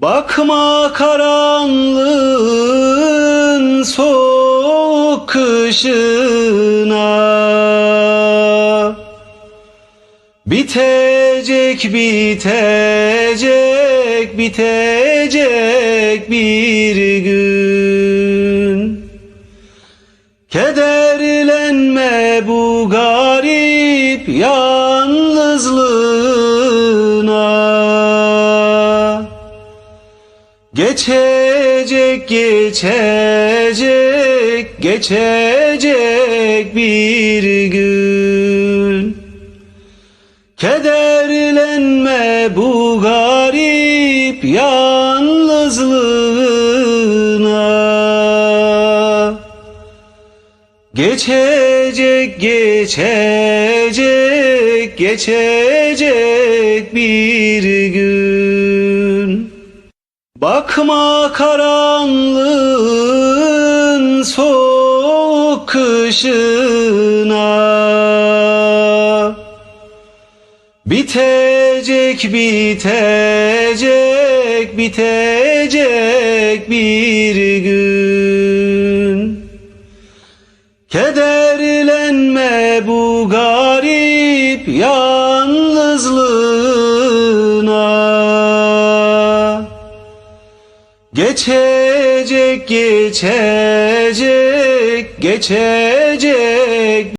Bakma karanlığın soğuk kışına Bitecek bitecek bitecek bir gün. Kederlenme bu garip yalnızlığına Geçecek geçecek geçecek bir gün. Kederlenme bu garip yalnızlığına. Geçecek geçecek geçecek bir gün Bakma karanlığın soğuk kışına. Bitecek bitecek bitecek bir gün. Kederlenme bu garip yalnızlığına Geçecek geçecek geçecek